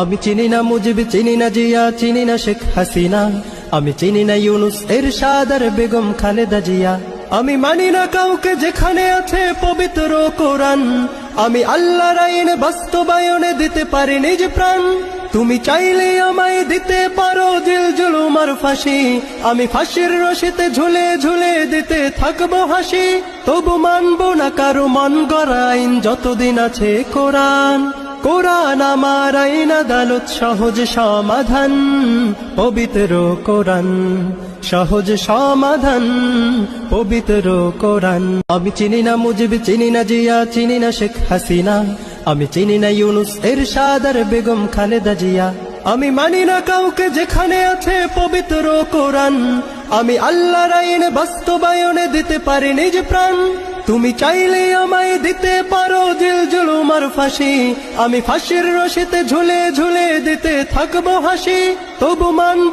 আমি চিনি না মুজিব, চিনি না জিয়া, চিনি না শেখ হাসিনা। আমি চিনি না ইউনুস এর সাদার বেগম খালেদা জিয়া। আমি মানি না কাউকে যেখানে আছে পবিত্র কোরআন। আমি আল্লাহর আইন বাস্তবায়নে দিতে পারি নিজ প্রাণ। তুমি চাইলে আমায় দিতে পারো দিল জুলুমার ফাঁসি। আমি ফাঁসির রশিতে ঝুলে ঝুলে দিতে থাকব হাসি। তবু মানবো না কারও মন গড়া আইন যতদিন আছে কোরআন। কোরআন আমার আইন আদালত, সহজ সমাধান, পবিত্র কোরআন। সহজ সমাধান, পবিত্র কোরআন। আমি চিনি না মুজিব, চিনি না জিয়া, চিনি না শেখ হাসিনা। আমি চিনি না ইউনুস এর সাদার বেগম খালেদা জিয়া। আমি মানি না কাউকে যেখানে আছে পবিত্র কোরআন। আমি আল্লাহর আইন বাস্তবায়নে দিতে পারি নিজ প্রাণ। তুমি চাইলে আমায় দিতে পারো দিল জুলুমার ফাঁসি। আমি ফাঁসির রশিতে ঝুলে ঝুলে দিতে থাকব হাসি। তবু মানব